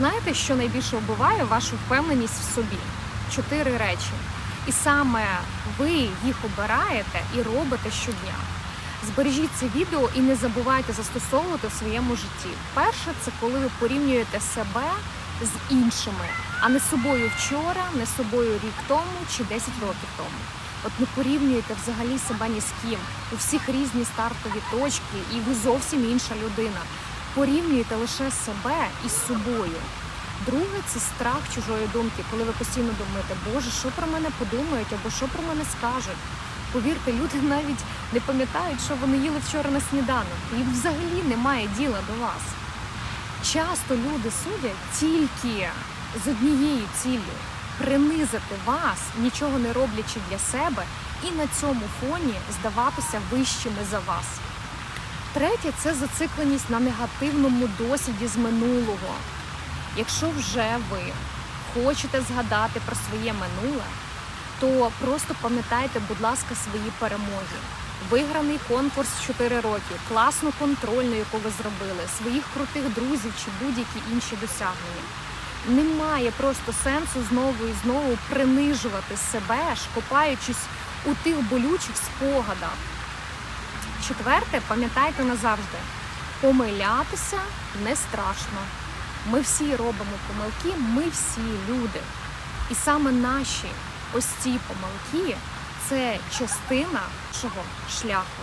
Знаєте, що найбільше вбиває вашу впевненість в собі? Чотири речі. І саме ви їх обираєте і робите щодня. Збережіть це відео і не забувайте застосовувати в своєму житті. Перше, це коли ви порівнюєте себе з іншими, а не собою вчора, не собою рік тому чи 10 років тому. От не порівнюєте взагалі себе ні з ким. У всіх різні стартові точки, і ви зовсім інша людина. Порівнюєте лише себе із собою. Друге це страх чужої думки, коли ви постійно думаєте, Боже, що про мене подумають або що про мене скажуть. Повірте, люди навіть не пам'ятають, що вони їли вчора на сніданок. Їм взагалі немає діла до вас. Часто люди судять тільки з однією ціллю принизити вас, нічого не роблячи для себе, і на цьому фоні здаватися вищими за вас. Третє це зацикленість на негативному досвіді з минулого. Якщо вже ви хочете згадати про своє минуле, то просто пам'ятайте, будь ласка, свої перемоги. Виграний конкурс 4 роки, класну контрольну, яку ви зробили, своїх крутих друзів чи будь-які інші досягнення. Немає просто сенсу знову і знову принижувати себе, ж копаючись у тих болючих спогадах. Четверте, пам'ятайте назавжди, помилятися не страшно. Ми всі робимо помилки, ми всі люди. І саме наші ось ці помилки це частина нашого шляху.